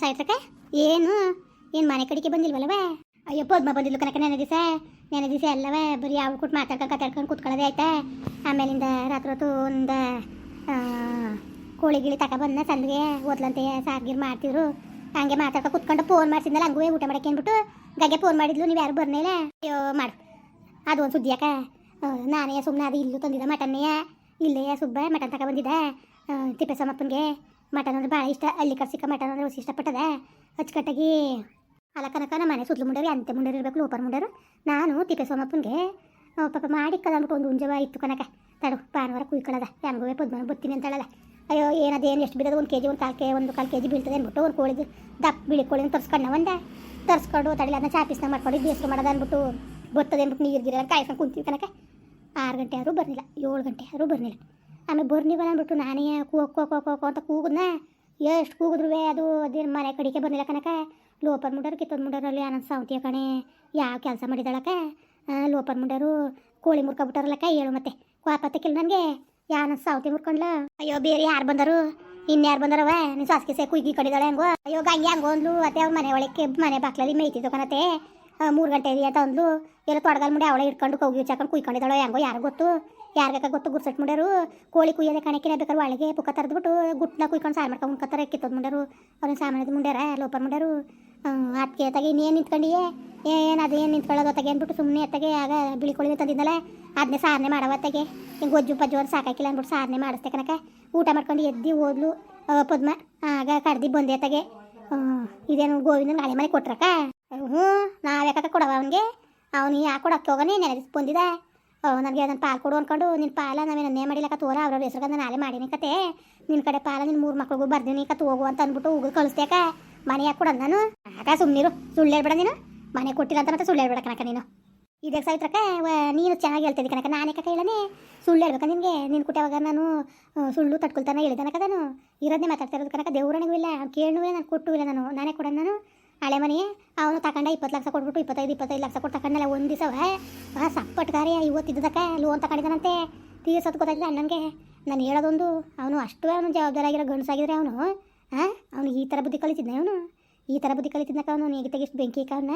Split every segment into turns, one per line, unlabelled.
ಸಾಯ್ತ್ರಕ್ಕ ಏನು? ಏನು ಮನೆ ಕಡೆಗೆ ಬಂದಿಲ್ವಲ್ಲವೇ? ಅಯ್ಯೋ ಪದ್ಮ ಬಂದಿದ್ಲು ಕನಕ ನೆನೆ ದಿವಸ. ನೆನೆ ದಿವಸ ಎಲ್ಲವೇ ಬರೀ ಯಾವ ಕೊಟ್ಟು ಮಾತಾಡ್ಕೊಂಡು ಕತಾಡ್ಕೊಂಡು ಕೂತ್ಕೊಳ್ಳೋದೇ ಆಯ್ತಾ. ಆಮೇಲಿಂದ ರಾತ್ರಿ ಹೊತ್ತು ಒಂದು ಕೋಳಿ ಗಿಳಿ ತಕ ಬಂದ ಸಂದಿಗೆ ಓದ್ಲಂತೆ ಸಾರ್ಗಿರ್ ಮಾಡ್ತಿದ್ರು. ಹಂಗೆ ಮಾತಾಡ್ಕೊ ಕುತ್ಕೊಂಡು ಫೋನ್ ಮಾಡ್ತಿದ್ನಲ್ಲ ಹಂಗೂ ಊಟ ಮಾಡಕ್ಕೆ ಅಂದ್ಬಿಟ್ಟು ಗಗ್ಗೆ ಫೋನ್ ಮಾಡಿದ್ಲು ನೀವು ಯಾರು ಬರ್ನೇಲೆ ಅಯ್ಯೋ ಮಾಡು. ಅದು ಒಂದು ಸುದ್ದಿ ಯಾಕೆ? ನಾನೇ ಸುಮ್ಮನೆ ಅದು ಇಲ್ಲೂ ತಂದಿದ್ದೆ ಮಟನ್ನೆಯ? ಇಲ್ಲೇ ಸುಬ್ಬ ಮಟನ್ ತಕ ಬಂದಿದ್ದೆ ಆ, ತಿಪ್ಪೇಸ್ವಾಮಪ್ಪನಿಗೆ. ಮಟನ್ ಅಂದ್ರೆ ಭಾಳ ಇಷ್ಟ. ಅಲ್ಲಿ ಕಡೆ ಸಿಕ್ಕ ಮಟನ್ ಅಂದ್ರೆ ಹೊಸ ಇಷ್ಟಪಟ್ಟದ. ಅಚ್ಚುಕಟ್ಟಾಗಿ ಅಲ್ಲ ಕನಕ ನಮ್ಮ ಮನೆ ಸುತ್ತಲೂ ಮುಂಡರು ಅಂತೆ ಮುಂಡರು ಇರಬೇಕು, ಲೋಪರ್ ಮುಂಡರು. ನಾನು ತಿಪ್ಪೇಸ್ವಾಮಪ್ಪನಿಗೆ ಸೋಮಪ್ಪನಿಗೆ ಪಾಪ ಮಾಡಿ ಕದಂಬಿಟ್ಟು ಒಂದು ಉಂಜವ ಇತ್ತು ಕನಕ ತಡು, ಭಾನುವಾರ ಕುಯ್ಕೊಳ್ಳೋದ ಹೆಂಗೂ ಪದ್ಮ ಬತ್ತೀನಿ ಅಂತ ಹೇಳಲ್ಲ ಅಯ್ಯೋ ಏನದೇನು ಎಷ್ಟು ಬಿಡೋದು? ಒಂದು ಕೆ ಜಿ ಒಂದು ಕಾಲು ಕೆ, ಒಂದು ಕಾಲು ಕೆ ಜಿ ಬೀಳ್ತದೆ ಅಂದ್ಬಿಟ್ಟು ಒಂದು ಕೋಳಿದು ದಪ್ಪ ಬಿಳಿ ಕೋಳಿನ ತರ್ಸ್ಕೊಂಡು ಒಂದೆ. ತರ್ಸ್ಕೊಂಡು ತಡಿಲ್ಲ ಅದನ್ನ ಚಾಪಿಸ್ನ ಮಾಡ್ಕೊಂಡು ಬೇಸ್ರು ಮಾಡೋದು ಅಂದ್ಬಿಟ್ಟು ಗೊತ್ತದೆ ಅಂದ್ಬಿಟ್ಟು ನೀರು, ಗಿರ ಕಾಯ್ಕೊಂಡು ಕುಂತೀವಿ ಕನಕ ಆರು ಗಂಟೆ ಆದರೂ ಬರಲಿಲ್ಲ, ಏಳು ಗಂಟೆ ಆದರೂ ಬರಲಿಲ್ಲ. ಆಮೇಲೆ ಬರ್ನಿವಲ್ಲ ಅಂದ್ಬಿಟ್ಟು ನಾನೇ ಕೂಕ್ ಕೋ ಅಂತ ಕೂಗುದ್ನ. ಎಷ್ಟು ಕೂಗಿದ್ರು ಅದು ಅದೇ ಮನೆ ಕಡಿಕೆ ಬಂದಿಲ್ಲ ಕನಕ ಲೋಪರ್ ಮುಂಡರು, ಕಿತ್ತದ ಮುಂಡರಲ್ಲಿ ಆನಂದ್ ಸಾವಂತಿಯ ಕಣೆ. ಯಾವ ಕೆಲಸ ಮಾಡಿದಾಳಕ ಲೋಪರ್ ಮುಂಡರು ಕೋಳಿ ಮುರ್ಕೊಬಿಟ್ಟಾರಲ್ಲಕ್ಕ ಹೇಳು ಮತ್ತೆ. ಕ್ವಾಪತ್ತಕ್ಕಿಲ್ಲ ನನಗೆ. ಯಾನ ಸಾವತಿ ಮುರ್ಕೊಂಡ್ಲ? ಅಯ್ಯೋ, ಬೇರೆ ಯಾರು ಬಂದರು? ಇನ್ಯಾರು ಬಂದರವ? ನೀನು ಸಾಸಿಗೆ ಸೇ ಕುಯ್ಗಿ ಕಡಿದಾಳೆ ಹಂಗೋ? ಅಯ್ಯೋ ಗಂಗೆ ಹಂಗೋ ಅಂದ್ಲು. ಅತ್ತೆ ಅವ್ರ ಮನೆ ಒಳಗೆ ಮನೆ ಬಾಕ್ಲಲ್ಲಿ ಮೇಯ್ತಿದ್ದು ಕಣತೆ. ಮೂರು ಗಂಟೆ ಅಂತ ಅಂದ್ಲು. ಎಲ್ಲ ತೊಡಗಲ್ ಮುಂಡೆ ಅವಳೆ ಇಟ್ಕೊಂಡು ಕೌಗಿ ಚಾಕೊಂಡು ಕುಯ್ಕೊಂಡಿದ್ದಾಳೆ ಹೆಂಗೋ ಯಾರು ಗೊತ್ತು. ಯಾರಿಗಾಕ ಗೊತ್ತು ಗುರ್ಸಟ್ ಮುಂಡ್ಯಾರು ಕೋಳಿ ಕುಯ್ಯೋದೆ ಕಣಕಿನ ಬೇಕಾದ್ರೆ ಒಳಗೆ ಪುಕ್ಕ ತರದ್ಬಿಟ್ಟು ಗುಟ್ನ ಕುಯ್ಕೊಂಡು ಸಾರು ಮಾಡ್ಕೊಂಡು ಉಣ್ಕೊತಾರೆ ಕಿತ್ತದ ಮುಂಡ್ಯಾರು ಅವ್ರನ್ನ ಸಾಮಾನ್ಯದ ಮುಂಡ್ಯಾರ ಲೋಪರ್ ಮುಂಡ್ಯಾರು ಅದಕ್ಕೆ ತಗೆ ಇನ್ನೇನು ನಿಂತ್ಕೊಂಡಿಯೇ? ಏನು ಅದೇನು ನಿಂತ್ಕೊಳ್ಳೋದು? ತಗೆ ಅಂದ್ಬಿಟ್ಟು ಸುಮ್ಮನೆ ಅತ್ತಗೆ ಆಗ ಬಿಳಿ ಕೋಳಿ ತಂದಿದ್ದಲ್ಲ ಅದನ್ನೇ ಸಾರನೆ ಮಾಡವತ್ತಗೆ ಹಿಂಗೆ ಗೊಜ್ಜು ಪಜ್ಜು ಅವ್ರು ಸಾಕಾಕಿಲ್ಲ ಅಂದ್ಬಿಟ್ಟು ಸಾರನೆ ಮಾಡಿಸ್ತೆ ಕನಕ ಊಟ ಮಾಡ್ಕೊಂಡು ಎದ್ದು ಓದ್ಲು ಪದ್ಮ, ಆಗ ಕರ್ದಿ ಬಂದೆ ತಗೆ ಇದೇನು ಗೋವಿಂದ ನಾಳೆ ಮನೆ ಕೊಟ್ರಕ್ಕ? ಹ್ಞೂ ನಾವ್ಯಾಕ ಕೊಡವ ಅವನಿಗೆ? ಅವನು ಯಾಕೆ ಕೊಡಕ್ಕೆ ಹೋಗನೇ ನೆನೆದಿಸ್ ಬಂದಿದ? ನನಗೆ ಅದನ್ನು ಪಾಲು ಕೊಡು ಅನ್ಕೊಂಡು ನಿನ್ನ ಪಾಲ ನಾವೇನು ಅನ್ನೇ ಮಾಡಿಲ್ಲ ತೋರ ಅವ್ರವ್ರ ನಾನು ನಾಳೆ ಮಾಡೀನಿ ಕತೆ. ನಿನ್ನ ಕಡೆ ಪಾಲ ನಿನ್ನ ಮೂರು ಮಕ್ಳಿಗೂ ಬರ್ದೀನಿ ಕತ್, ಹೋಗು ಅಂತ ಅಂದ್ಬಿಟ್ಟು ಹೋಗಿ ಕಳಿಸ್ತೇಕ ಮನೆ ಯಾಕೆ ಕೊಡೋದು ನಾನು? ಆಗ ಸುಮ್ಮನಿರು ಸುಳ್ಳು ಹೇಳ್ಬೇಡ ನೀನು. ಮನೆ ಕೊಟ್ಟಿಲ್ಲ ಅಂತ ಮತ್ತೆ ಸುಳ್ಳು ಹೇಳ್ಬೇಡ ಕನಕ ನೀನು. ಇದೇ ಸಾಯ್ತ್ರಕ್ಕ ನೀನು ಚೆನ್ನಾಗಿ ಹೇಳ್ತಿದ್ದಿ ಕನಕ ನಾನೇ ಕಕ್ಕ ಹೇಳನೆ. ಸುಳ್ಳು ಹೇಳ್ಬೇಕ ನಿನಗೆ? ನಿನ್ನ ಕುಟ್ಯಾವಾಗ ನಾನು ಸುಳ್ಳು ತಟ್ಕೊಳ್ತಾನೆ ಹೇಳಿದನಕ ನಾನು. ಇರೋದನ್ನೇ ಮಾತಾಡ್ತಾ ಇರೋದು ಕನಕ ದೇವ್ರನಿಗೂ ಇಲ್ಲ ಕೇಳೂ ಇಲ್ಲ, ನಾನು ಕೊಟ್ಟು ಇಲ್ಲ ನಾನು. ನಾನೇ ಕೊಡೋದು ನಾನು. ಹಳೆ ಮನೆಯೇ. ಅವನು ತಗೊಂಡ ಇಪ್ಪತ್ತು ಲಕ್ಷ ಕೊಟ್ಬಿಟ್ಟು ಇಪ್ಪತ್ತೈದು ಇಪ್ಪತ್ತೈದು ಲಕ್ಷ ಕೊಟ್ಟು ತಗೊಂಡಲ್ಲ ಒಂದು ದಿವಸ ಆ ಸಪ್ಪಟ್ಕಾರಿ ಇವತ್ತಿದ್ದದಕ್ಕ ಲೋನ್ ತಗೊಂಡಿದ್ದಾನಂತೆ ತೀರ್ಸೋದು ಗೊತ್ತಾಗಿದೆ ಅಣ್ಣನಿಗೆ. ನಾನು ಹೇಳೋದೊಂದು, ಅವನು ಅಷ್ಟು ಅವನು ಜವಾಬ್ದಾರಿಯಾಗಿರೋ ಗಂಡಸಾಗಿದ್ರೆ ಅವನು ಹಾಂ ಅವನು ಈ ಥರ ಬುದ್ಧಿ ಕಲಿತಿದ್ದೆ ಅವನು. ಈ ಥರ ಬುದ್ಧಿ ಕಲಿತಿದ್ದಕ್ಕೆ ಅವನು ನೀಗೆ ತೆಗಿಷ್ಟು ಬೆಂಕಿ ಅವನ್ನ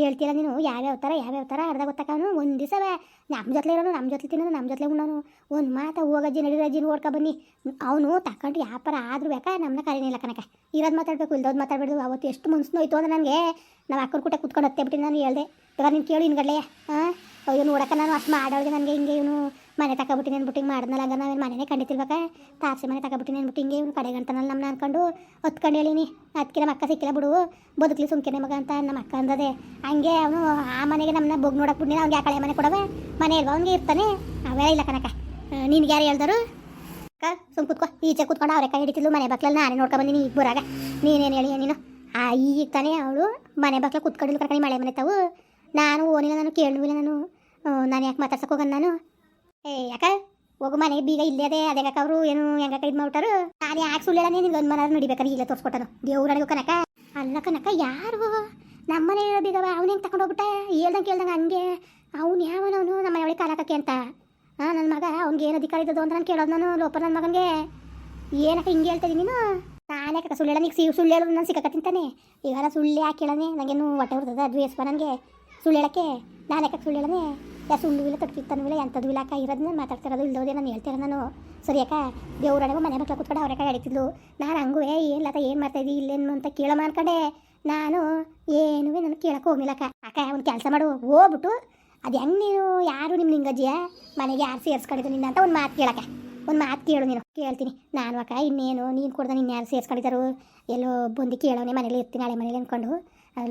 ಹೇಳ್ತೀರ ನೀನು? ಯಾವ್ಯಾವ ಥರ ಯಾವ್ಯಾವ ಥರ? ಅರ್ಧ ಗೊತ್ತಾಕವನು? ಒಂದು ದಿವಸ ನಮ್ಮ ಜೊತೆ ಇರೋನು ನಮ್ಮ ಜೊತೆ ತಿನ್ನೋನು ನಮ್ಮ ಜೊತೆ ಉಣ್ಣೋನು. ಒಂದು ಮಾತು ಹೋಗಜ್ಜಿ ನಡಿರಜ್ಜಿ ಓಡ್ಕೊ ಬನ್ನಿ. ಅವನು ತಕೊಂಡು ವ್ಯಾಪಾರ ಆದರೂ ಬೇಕಾ? ನಮ್ಮನ್ನ ಕರೀನಿಲ್ಲ ಕನಕ ಇರೋದು ಮಾತಾಡಬೇಕು, ಇಲ್ದೋದು ಮಾತಾಡಬೇಡ್ದು. ಅವತ್ತು ಎಷ್ಟು ಮನ್ಸು ಹೋಯ್ತು ಅಂದ್ರೆ ನನಗೆ. ನಾವು ಅಕ್ಕರ ಕೂಟ ಕುತ್ಕೊಂಡು ಹತ್ತೆ ಬಿಟ್ಟು ನಾನು ಹೇಳ್ದೆ. ಇವಾಗ ನೀನು ಕೇಳು ಹಿಂಗಡ್ಲೆ ಹಾಂ ಅಯ್ಯೋ, ನೋಡಕ್ಕ ನಾನು ಅಷ್ಟು ಮಾಡೋಳಿಗೆ ನನಗೆ ಹಿಂಗೆ ಇವನು. ಮನೆ ತಗೊಬಿಟ್ಟಿನಿ ಅಂದ್ಬಿಟ್ಟು ಹಿಂಗೆ ಮಾಡಿದ್ನಲ್ಲ ಹಂಗ ನಾವೇನು ಮನೆನೇ ಖಂಡಿತಿಲ್ಬೇಕ ತಾರಸಿ ಮನೆ ತಗೊಬಿಟ್ಟಿನಿ ಅಂದ್ಬಿಟ್ಟು ಹಿಂಗೆ ಇವನು ಕಡೆಗೆ ಅಂತಾನಲ್ಲ ನಮ್ಮನ್ನ ಅನ್ಕೊಂಡು, ಹೊತ್ಕೊಂಡು ಹೇಳಿನಿ ಅದಕ್ಕೆ ನಮ್ಮ ಅಕ್ಕ ಸಿಕ್ಕಿಲ್ಲ ಬಿಡು, ಬದುಕಲಿ ಸುಮ್ಕಿನ ಮಗ ಅಂತ ನಮ್ಮ ಅಕ್ಕ ಅಂದದೆ. ಹಂಗೆ ಅವನು ಆ ಮನೆಗೆ ನಮ್ಮನ್ನ ಬೊಗ್ ನೋಡಕ್ಕೆ ಬಿಟ್ಟಿನಿ ಅವ್ನಿಗೆ ಆ ಕಳೆ ಮನೆ ಕೊಡವೆ, ಮನೆ ಇಲ್ವಾ, ಅವ್ನಿಗೆ ಇರ್ತಾನೆ. ಅವೇ ಇಲ್ಲ ಕನಕ ನಿನ್ಗೆ ಯಾರು ಹೇಳ್ದರು? ಅಕ್ಕ, ಸುಮ್ ಕುತ್ಕೋ, ಈಚೆ ಕುತ್ಕೊಂಡು ಅವರೆ ಕೈ ಹಿಡಿತಿದ್ಲು, ಮನೆ ಬಕ್ಲಲ್ಲಿ ನಾನೇ ನೋಡ್ಕೊಂಡು ಬಂದಿನಿ ಈಗ ಬರಾಗ ನೀನೇನು ಹೇಳಿ ನೀನು? ಆ ಈಗ ತಾನೇ ಅವಳು, ಮನೆ ಬಕ್ಲ ಕುತ್ಕೊಂಡಿಲ್ಲ ಕರ್ಕೊಂಡು ಮಳೆ ಮನೆ ತಾವು. ನಾನು ಓನಿಲ್ಲ ನಾನು ಕೇಳಿಲ್ಲ ನಾನು. ನಾನು ಯಾಕೆ ಮಾತಾಡ್ಸಕ್ಕೆ ಹೋಗೋಣ ನಾನು? ಏ, ಯಾಕ? ಹೋಗು ಮನೆಗೆ ಬೀಗ ಇಲ್ಲೇ ಅದೇ ಅದೇ ಅವರು, ಏನು ಹೆಂಗ ಇದು ಮಾಡ್ಬಿಟ್ಟಾರು? ನಾನು ಯಾಕೆ ಸುಳ್ಳು ಹೇಳ ನಿನ್ಗೆ ಒಂದು ಮನ ನಡಿಬೇಕಾರೆ ಇಲ್ಲೇ ತೋರಿಸ್ಕೊಟ್ಟನು. ದೇವ್ರನಿಗೂ ಕನಕ? ಅಲ್ಲ ಕನಕ, ಯಾರು? ನಮ್ಮನೆ ಬೀಗವ, ಅವ್ನು ಹೆಂಗೆ ತಗೊಂಡು ಹೋಗ್ಬಿಟ್ಟ? ಹೇಳ್ದಂಗೆ ಕೇಳ್ದಂಗೆ ಹಂಗೆ. ಅವ್ನು ಯಾವನವನು? ನಮ್ಮ ಮನೆ ಒಳಗೆ ಕಾಲಕಕ್ಕೆ ಅಂತ. ಹಾಂ ನನ್ನ ಮಗ, ಅವ್ನಿಗೆ ಏನು ಅಧಿಕಾರ ಇದ್ದದು ಅಂತ ನಾನು ಕೇಳೋದು ನಾನು ಲೋಪ ನನ್ನ ಮಗನಿಗೆ. ಏನಕ್ಕ ಹಿಂಗೆ ಹೇಳ್ತಿದ್ದೀನಿ ನೀನು? ನಾನೇ ಕಕ್ಕ ಸುಳ್ಳು ಹೇಳೋ ನೀನು ಸುಳ್ಳು ಹೇಳೋದು ನಾನು ಸಿಕ್ಕ ತಿಂತಾನೆ. ಈಗ ಸುಳ್ಳು ಯಾಕೆ ಹೇಳನೆ? ನನಗೇನು ಹೊಟ್ಟೆ ಹೊರ್ತದೆ ಅದು ನನಗೆ. ಸುಳ್ಳು ಹೇಳಕ್ಕೆ? ನಾನು ಯಾಕ ಸುಳ್ಳು ಹೇಳನೆ? ಯಾ ಸುಳ್ಳು ಇಲ್ಲ ತಟ್ಟಿರ್ತಾನೂ ಇಲ್ಲ, ಎಂಥದ್ದು ಇಲ್ಲ ಇರೋದನ್ನ ಮಾತಾಡ್ತಿರೋದು ಇಲ್ದೋದೆ ನಾನು ಹೇಳ್ತಿರ ನಾನು. ಸರಿ ಅಕ್ಕ ದೇವ್ರೊಳಗೆ ಮನೆ ಮಕ್ಕಳು ಕೂತ್ಕೊಂಡು ಅವ್ರಕ್ಕ ಅಡಿತಿದ್ಲು. ನಾನು ಹಂಗೂ, ಏ ಲತ, ಏನು ಮಾಡ್ತಾಯಿದ್ದಿ ಇಲ್ಲೇನು ಅಂತ ಕೇಳೋ ಮಾಡ್ಕೊಂಡೆ ನಾನು ಏನೂ ನಾನು ಕೇಳಕ್ಕೆ ಹೋಗ್ಲಿಲ್ಲಕ್ಕ ಅಕ್ಕ. ಒಂದು ಕೆಲಸ ಮಾಡು, ಹೋಗ್ಬಿಟ್ಟು, ಅದು ಹೆಂಗೆ ನೀನು, ಯಾರು ನಿಮ್ಮ ನಿಂಗಜ್ಜಿಯ ಮನೆಗೆ ಯಾರು ಸೇರಿಸ್ಕೊಂಡಿದ್ದು ನಿನ್ನ ಅಂತ ಒಂದು ಮಾತು ಕೇಳಕ್ಕ. ಒಂದು ಮಾತು ಕೇಳು ನೀನು, ಕೇಳ್ತೀನಿ. ನಾನು ಅಕ್ಕ, ಇನ್ನೇನು, ನೀನು ಕೊಡ್ದ ನಿನ್ನ ಯಾರು ಸೇರಿಸ್ಕೊಂಡಿದ್ದಾರು? ಎಲ್ಲೋ ಬಂದು ಕೇಳೋನೆ ಮನೇಲಿ ಇರ್ತೀನಿ, ಹಳೆ ಮನೇಲಿ ಅಂದ್ಕೊಂಡು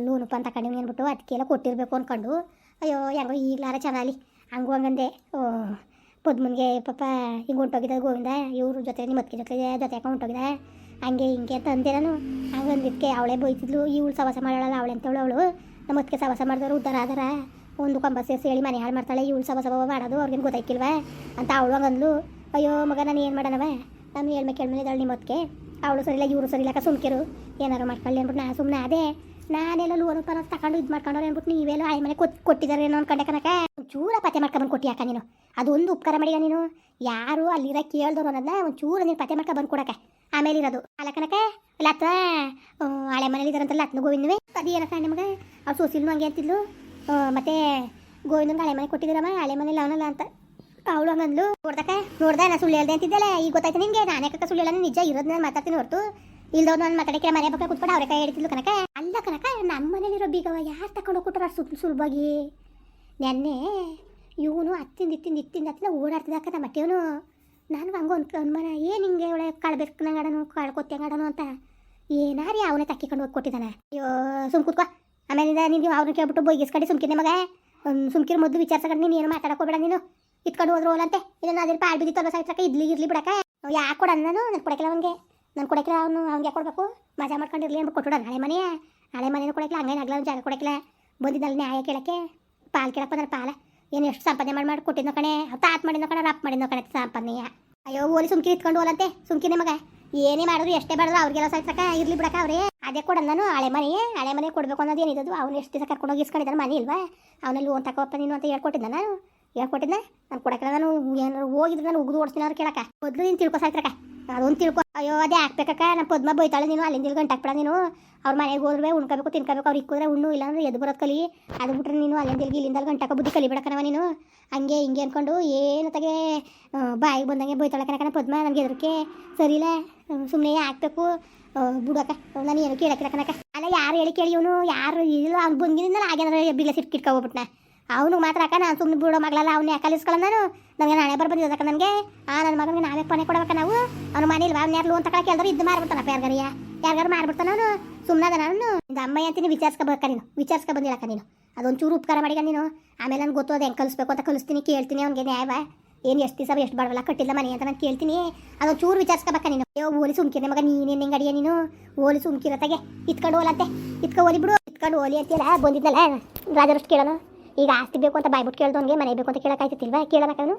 ಲೂನು ಅಂತ ತಗೊಂಡಿವ್ನಿ ಅಂದ್ಬಿಟ್ಟು ಅದಕ್ಕೆಲ್ಲ ಕೊಟ್ಟಿರಬೇಕು ಅಂದ್ಕೊಂಡು ಅಯ್ಯೋ, ಹೆಂಗೋ ಈಗಲಾರ ಚೆನ್ನಾಗಿ ಹಂಗೂ ಹಂಗಂದೆ. ಓ, ಪದ್ಮನ್ಗೆ ಪಾಪ ಹಿಂಗೆ ಹೊಂಟೋಗಿದ್ದ ಗೋವಿಂದ, ಇವ್ರ ಜೊತೆ ನಿಮ್ಮ ಅತ್ತಿಗೆ ಜೊತೆ ಜೊತೆ ಹಾಕೊಂಡು ಹೊಂಟೋಗಿದ್ದ. ಹಂಗೆ ಹಿಂಗೆ ಅಂತ ಅಂದೆ ನಾನು. ಹಂಗಂದಿದ್ದಕ್ಕೆ ಅವಳೇ ಬೈತಿದ್ಲು. ಇವಳು ಸವಾಸ ಮಾಡೋಳಲ್ಲ ಅವಳೆ ಅಂತೇಳು ಅವಳು. ನಮ್ಮ ಅತ್ತಿಗೆ ಸವಾಸ ಮಾಡಿದವರು ಉದ್ದಾರ ಆದಾರ. ಒಂದು ಕಂಬ ಹೇಳಿ ಮನೆ ಹಾಳು ಮಾಡ್ತಾಳೆ. ಇವಳು ಸವಾಸ ಮಾಡೋದು, ಅವ್ರಿಗೇನು ಗೊತ್ತಾಯ್ಕಿಲ್ವ ಅಂತ ಅವಳು ಹಂಗಂದ್ಲು. ಅಯ್ಯೋ, ಮಗ, ನಾನು ಏನು ಮಾಡೋಣವ ನಾನು ಹೇಳ್ಮೆ ಕೇಳ್ಮೇಲೆ ಇದ್ದಾಳೆ ನಿಮ್ಮ ಹೊತ್ತಿಗೆ ಅವಳು ಸರಿಲ್ಲ ಇವರು ಸರಿಲ್ಲಕ್ಕ ಸುಮ್ಕಿರು. ಏನಾರು ಮಾಡ್ಕೊಳ್ಳಿ ಅಂದ್ಬಿಟ್ಟು ನಾನು ಸುಮ್ಮನೆ ಅದೇ ನಾನೆಲ್ಲ ಲೋನ್ ಪನ ತಗೊಂಡು ಇದು ಮಾಡ್ಕೊಂಡವ್ರೆ ಅಂದ್ಬಿಟ್ಟು ನೀವೆಲ್ಲ ಆಯ್ ಮನೆ ಕೊತ್ ಕೊಟ್ಟಿದ್ದಾರೆ ಏನೋ ಅನ್ಕೊಂಡೆ ಕನಕ ಚೂರ ಪತ್ತೆ ಮಾಡ್ಕೊಂಡು ಕೊಟ್ಟಿ ಯಾಕ ನೀನು. ಅದೊಂದು ಉಪಕಾರ ಮಾಡಿದ ನೀನು. ಯಾರು ಅಲ್ಲಿರ ಕೇಳ್ದವ್ರು ಅನ್ನೋದನ್ನ ಒಂದು ನೀನು ಪತ್ತೆ ಮಾಡ್ಕೊಂಡು ಬಂದು ಕೊಡಕ್ಕೆ ಆಮೇಲೆ ಇರೋದು. ಅಲ್ಲ ಕನಕ ಇಲ್ಲ ಅತ್ತ ಹಳೆ ಮನೇಲಿ ಇದಾರಂತಲ್ಲ ಅತ್ನ ಗೋವಿಂದವೇ? ಅದು ಏನಕ್ಕ ನಿಮಗೆ? ಅವ್ರು ಸೋಸಿಲ್ನು ಹಂಗೆ ಅಂತಿದ್ಲು. ಮತ್ತೆ ಗೋವಿಂದ ಹಳೆ ಮನೆ ಕೊಟ್ಟಿದ್ದೀರಮ್ಮ, ಹಳೆ ಮನೇಲಿ ಅವನಲ್ಲ ಅಂತ. ಅವಳು ಹಂಗಂದ್ಲು. ನೋಡ್ದಕ್ಕ, ನೋಡ್ದೆ, ನಾ ಸುಳ್ಳು ಹೇಳ್ದೆ ಅಂತಿದ್ದಲ್ಲ ಈಗ ಗೊತ್ತಾಯ್ತು ನಿಮಗೆ ನಾನೇ ಕಕ್ಕ ಸುಳ್ಳು ಹೇಳ ನಿಜ. ಇರೋದನ್ನ ಮಾತಾಡ್ತೀನಿ ಹೊರತು. ಇಲ್ದವ್ ನಾನು ಮಾತಾಡಕ್ಕೆ ಮನೆ ಪಕ್ಕ ಕುತ್ಕೊಂಡು ಅವ್ರ ಕೈ ಹಿಡಿತಿದ್ಲು ಕನಕ. ಅಲ್ಲ ಕನಕ ನಮ್ಮ ಮನೇಲಿರೋ ಬೀಗವ ಯಾರು ತಕೊಂಡು ಹೋಗ್ಕೊಟ್ರ ಸುತ್ತ ಸುಲಭವಾಗಿ ನೆನ್ನೆ ಇವನು ಹತ್ತಿಂದ ಇತ್ತಿಂದ ಇತ್ತಿಂದ ಹತ್ತಿಂದ ಓಡಾಡ್ತಿದ್ದಕ್ಕ ನಮ್ಮ ಮಟ್ಟೆಯವನು ನಾನು ಹಂಗೆ ಒಂದು ಅನುಮಾನ, ಏನು ಹಿಂಗೆ ಒಳ್ಳೆ ಕಳ್ಬೇಕು ನಂಗಾಡನು ಕಳ್ಕೊತ್ತಂಗಾಡನು ಅಂತ ಏನಾರಿ ಅವನೇ ತಕ್ಕಿಕೊಂಡು ಹೋಗಿ ಕೊಟ್ಟಿದ್ದಾನೆ. ಅಯ್ಯೋ, ಸುಮ್ ಕೂತ್ಕೋ. ಆಮೇಲಿಂದ ನೀನು ಅವ್ರನ್ನ ಕೇಳ್ಬಿಟ್ಟು ಬೊಯ್ಗಿಸ್ಕಡಿ ಸುಮ್ಕಿನ ಮಗ. ಸುಮ್ಕಿರ ಮೊದಲು ವಿಚಾರಿಸ್ಕೊಂಡು ನೀನು ಏನು ಮಾತಾಡಕೋಬೇಡ ನೀನು. ಇತ್ಕೊಂಡು ಹೋದ್ರು ಹೋಲಂತೆ ಇಲ್ಲ ಅದ್ರ ಪಾಲ್ ಬಿದ್ದಿತ್ತಲ್ಲ ಸಾಯ್ತಕ್ಕ ಇಡ್ಲಿ ಇರ್ಲಿ ಬಿಡಕ ಯಾಕೆ ಕೊಡ ನಾನು? ನಾನು ಕೊಡಕ್ಕಿಲ್ಲ ಅವನಿಗೆ. ನಾನು ಕೊಡಕ್ಕಿಲ್ಲ ಅವನು ಅವ್ನಿಗೆ ಕೊಡಬೇಕು? ಮಜಾ ಮಾಡ್ಕೊಂಡಿರಲಿ ಅಂತ ಕೊಟ್ಟುಡ ನಾಳೆ ಮನೆ ನಾಳೆ ಮನೇನು ಕೊಡಕ್ಕಿಲ್ಲ ಹಂಗೇನು ಆಗ್ಲ ಜಾಗ ಕೊಡಕ್ಕಿಲ್ಲ. ಬಂದಿದ್ದಲ್ಲ ನ್ಯಾಯ ಕೇಳಕ್ಕೆ. ಪಾಲ್ ಕೇಳಪ್ಪ ಬಂದ್ರೆ, ಪಾಲ. ಏನು ಎಷ್ಟು ಸಂಪಾದನೆ ಮಾಡಿ ಮಾಡಿ ಕೊಟ್ಟಿದ್ನೋ ಕಣೆ. ತಾತ್ ಮಾಡಿದ್ನೋ ಕಣೆ ರಪ್ ಮಾಡಿದ್ನೋ ಕಣೆ ಸಂಪಾದನೆಯ ಅಯ್ಯೋ, ಓಲಿ ಸುಮ್ಕಿ ಇತ್ಕೊಂಡು ಹೋಲಂತೆ. ಸುಮ್ಕಿ ಮಗ ಏನೇ ಮಾಡಿದ್ರು ಎಷ್ಟೇ ಮಾಡಿದ್ರು, ಅವ್ರಿಗೆಲ್ಲ ಸಾಯ್ಸಕ ಇರ್ಲಿ ಬಿಡಕ ಅವ್ರೆ. ಅದೇ ಕೊಡೋಣ ನಾನು, ಹಳೆ ಮನೆ. ಹಳೆ ಮನೆ ಕೊಡಬೇಕು ಅನ್ನೋದು ಏನಿದ್ದು ಅವ್ನು ಎಷ್ಟು ದಿವಸ ಕರ್ಕೊಂಡು ಹೋಗಿ ಇಸ್ಕೊಂಡಿದ್ದಾನೆ ಮನೆ ಇಲ್ವಾ? ಅವನಲ್ಲಿ ಲೋನ್ ತಗೋಪ್ಪ ನೀನು ಅಂತ ಹೇಳ್ಕೊಟ್ಟಿದ್ದ ನಾನು. ಹೇಳ್ಕೊಟ್ಟಿದ್ದೆ ನಾನು ಕೊಡಕ್ಕೆ ನಾನು. ಏನಾರು ಹೋಗಿದ್ರು ನಾನು ಉಗಿದು ಓಡಿಸ್ತೀನಿ ಅವ್ರು ಕೇಳಕ್ಕ. ಮೊದಲು ನೀನು ತಿಳ್ಕೊ ಅದೊಂದು ತಿಳ್ಕೊ ಅಯ್ಯೋ, ಅದೇ ಹಾಕ್ಬೇಕಕ್ಕ. ನಮ್ಮ ಪದ್ಮ ಬೈತಾಳೆ ನೀನು, ಅಲ್ಲಿಂದ ಇಲ್ಲಿ ಗಂಟೆ ಹಾಕ್ಬೇಡ ನೀನು. ಅವ್ರ ಮನೆಗೆ ಹೋದ್ರೆ ಉಣ್ಕೋಬೇಕು, ತಿನ್ಕೋಬೇಕು. ಅವ್ರು ಇಕ್ಕಿದ್ರೆ ಉಣ್ಣು, ಇಲ್ಲಾಂದ್ರೆ ಎದ್ದು ಬರೋದು ಕಲಿ. ಅದು ಬಿಟ್ರೆ ನೀನು ಅಲ್ಲಿಂದ ಇಲ್ಲಿ ಇಲ್ಲಿಂದ ಹಾಕೋ ಬುದ್ಧಿ ಕಲಿಬೇಡಕನವ ನೀನು. ಹಂಗೆ ಹಿಂಗೆ ಅಂದ್ಕೊಂಡು ಏನು ತಗೆ ಬಾಯಿಗೆ ಬಂದಂಗೆ ಬೈತಾಳೆ ಕಣಕನ ಪದ್ಮ ನನಗೆ ಎದ್ರಕ್ಕೆ ಸರಿ ಇಲ್ಲ ಸುಮ್ಮನೆ ಹಾಕ್ಬೇಕು ಬಿಡಕ್ಕ ನಾನು ಏನು ಕೇಳಕ್ಕೆ ಕಣಕ ಅಲ್ಲ, ಯಾರು ಹೇಳಿ ಕೇಳಿ ಇವನು? ಯಾರು ಇಲ್ಲ, ಅವ್ನು ಬಂದಿನಿಂದಲ್ಲ ಹಾಗೆ ಬಿಗ್ಲ ಸಿಟ್ಟು ಕಿಟ್ಕೊಬಿಟ್ನ ಅವನು ಮಾತ್ರ ಅಕ್ಕ, ನಾನು ಸುಮ್ಮನೆ ಬಿಡೋ ಮಗಳಲ್ಲ ಅವನೇ ಕಲಿಸ್ಕೊಳ್ಳ ನಾನು? ನನಗೆ ನಾಳೆ ಅದಕ್ಕೆ ನನಗೆ. ಆ ನನ್ನ ಮಗನಿಗೆ ನಾವೇ ಪಣೆ ಕೊಡಬೇಕ ನಾವು? ಅವ್ನು ಮನೆ ಇಲ್ವಾ? ಯಾರು ಲೋನ್ ತಗೊಳಕ್ಕೆ ಎಲ್ಲರೂ ಇದ್ದು ಮಾರ್ಬಿಡ್ತಾನಪ್ಪ ಯಾರಿಗಾರಿಯ ಯಾರ್ಗಾರು ಮಾರ್ಬಿಡ್ತಾನ ಅವನು? ಸುಮ್ಮನೆ ನಾನು ಇಂದ ಅಮ್ಮ ಅಂತೀನಿ ವಿಚಾರಿಸ್ಕೊಬೇಕ ನೀನು, ವಿಚಾರಿಸ್ಕೊ ಬಂದಿರಕ್ಕ ನೀನು. ಅದೊಂದು ಚೂರು ಉಪಕಾರ ಮಾಡಿಗ ನೀನು? ಆಮೇಲೆ ನನಗೆ ಗೊತ್ತು, ಅದು ಹೆಂಗೆ ಕಲಿಸ್ಬೇಕು ಅಂತ ಕಲಿಸ್ತೀನಿ, ಕೇಳ್ತೀನಿ ಅವ್ನಿಗೆ ನ್ಯಾಯ ಏನು ಎಷ್ಟು ದಿವಸ ಎಷ್ಟು ಬಡವಲ್ಲ ಕಟ್ಟಿಲ್ಲ ಮನೆ ಅಂತ ನಾನು ಕೇಳ್ತೀನಿ. ಅದೊಂದು ಚೂರು ವಿಚಾರಿಸ್ಕೋಬೇಕ ನೀನು. ಅಯ್ಯೋ ಓಲಿ ಸುಮ್ಕಿರ ಮಗ, ನೀನೇನು ಹೆಂಗೆ ಅಡಿಯ ನೀನು? ಓಲಿ ಸುಮ್ಕಿರತ್ತಾಗೆ ಇತ್ಕೊಂಡು ಓಲಂತೆ. ಇತ್ಕೊ ಓಲಿ ಬಿಡು, ಇತ್ಕೊಂಡು ಓಲಿ ಅಂತೀಯಲ್ಲ ಬಂದಿದ್ದಲ್ಲ ರಾಜರಷ್ಟು ಕೇಳೋನು? ಈಗ ಆಸ್ತಿ ಬೇಕು ಅಂತ ಬಾಯ್ಬಿಟ್ಟು ಕೇಳ್ದವನಿಗೆ ಮನೆ ಬೇಕು ಅಂತ ಕೇಳೋಕ್ಕಾಯ್ತಿಲ್ವಾ ಅವನು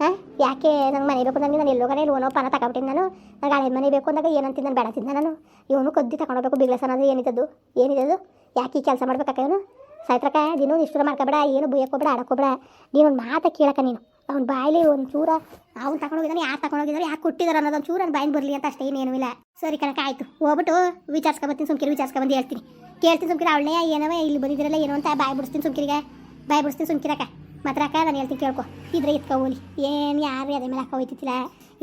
ಹಾಂ ಯಾಕೆ ನಂಗೆ ಮನೆ ಬೇಕು ನನಗೆ ನಾನು ಎಲ್ಲೋಗನೆ ಲೋನೋ ಪಾನ ತಗೊಬಿಟ್ಟಿನಿ ನಾನು. ನನಗೆ ಹಳೆ ಮನೆ ಬೇಕು ಅಂದಾಗ ಏನಂತಿದ್ದು ನಾನು ಬೇಡತಿದ್ದ ನಾನು. ಇವನು ಕದ್ದು ತಗೊಂಡೋಗ್ಬೇಕು ಬಿಗ್ಲಸ್ ಅನ್ನೋದು ಏನಿದ್ದದು ಏನಿದ್ದದು ಯಾಕೆ ಈ ಕೆಲಸ ಮಾಡ್ಬೇಕಕ್ಕ ಇವನು? ಸಾಯ್ತ್ರಕ್ಕ, ನೀನು ನಿಷ್ಠುರ ಮಾಡ್ಕೊಬೇಡ, ಏನು ಬೈಯಕೋಬೇಡ ಆಡಕೋಬೇಡ ನೀನು ಒಂದು ಮಾತ ಕೇಳಕ್ಕ ನೀನು. ಅವ್ನು ಬಾಯಲ್ಲಿ ಒಂದು ಚೂರ ಅವ್ನು ತಗೊಂಡೋಗಿದ್ದಾನೆ ಯಾರು ತಗೊಂಡೋಗಿದ್ದಾರೆ ಯಾಕೆ ಕೊಟ್ಟಿದ್ದಾರೆ ಅನ್ನೋದು ಒಂದು ಚೂರ ನನ್ನ ಬಾಯಿನ ಬರಲಿ ಅಂತ ಅಷ್ಟೇ, ಇನ್ನೇನು ಇಲ್ಲ. ಸರಿ ಕಣಕ ಆಯಿತು. ಹೋಗ್ಬಿಟ್ಟು ವಿಚಾರಿಸ್ಕೊ ಬರ್ತೀನಿ ಸುಮ್ಕಿರಿ ವಿಚಾರಿಸ್ಕೊಬಂದು ಹೇಳ್ತೀನಿ. ಕೇಳ್ತೀನಿ ಸುಮ್ಕಿರಿ, ಅವಳನ್ನೇ ಏನವ, ಇಲ್ಲಿ ಬಂದಿದ್ದೀರಲ್ಲ, ಏನೋ ಅಂತ ಬಾಯಿ ಬಿಡಿಸ್ತೀನಿ ಸುಮ್ಕಿರಿಗೆ. ಬಾಯಿ ಬಿಡಿಸ್ತೀನಿ ಮಾತ್ರ ಅಕ್ಕ ನಾನು ಹೇಳ್ತೀನಿ ಕೇಳ್ಕೊ ಇದ್ರೆ ಇತ್ಕೊ ಹೋಲಿ ಏನು ಯಾರು ಅದೇ ಮೇಲೆ ಅಕ್ಕ ಹೋಯ್ತಿತ್ತಿಲ್ಲ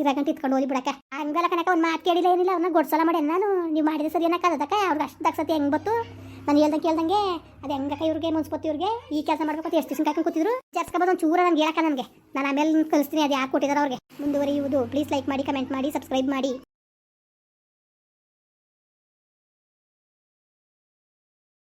ಇರಾಗಂತ ಇತ್ಕೊಂಡು ಹೋಲಿ ಬಿಡಕ್ಕ. ಹಂಗಲ್ಲ ಕಣಕ ಒಂದು ಮಾತು ಕೇಳಿಲ್ಲ ಏನಿಲ್ಲ, ಅವ್ನ ಗೊಡ್ಸಲ ಮಾಡಿ ನಾನು. ನೀವು ಮಾಡಿದ್ರೆ ಸರಿ ಏನಕ್ಕ ಅದಕ್ಕ ಅವ್ರಿಗೆ ಅಷ್ಟು ದಕ್ಷತೆ ಹೆಂಗೆ ಬತ್ತು? ನಾನು ಹೇಳ್ದಂಗೆ ಕೇಳ್ದಂಗೆ, ಅದು ಹೆಂಗಕ್ಕ ಇವ್ರಿಗೆ ಮುನ್ಸ್ಪತಿ ಇವ್ರಿಗೆ, ಈ ಕೆಲಸ ಮಾಡ್ಬೇಕು ಎಷ್ಟು ದಿವಸ ಕಾಯ್ಕೊಂಡು ಕೂತಿದ್ರು. ಜರ್ಸ್ಕೊಬೋದು ಒಂದು ಚೂರ ನನಗೆ ಹೇಳಕ್ಕ ನನಗೆ. ನಾನು ಆಮೇಲೆ ಕಲಿಸ್ತೀನಿ ಅದು ಯಾಕೆ ಕೊಟ್ಟಿದ್ದಾರೆ ಅವ್ರಿಗೆ. ಮುಂದುವರಿಯುವುದು. ಪ್ಲೀಸ್ ಲೈಕ್ ಮಾಡಿ ಕಮೆಂಟ್ ಮಾಡಿ ಸಬ್ಸ್ಕ್ರೈಬ್ ಮಾಡಿ.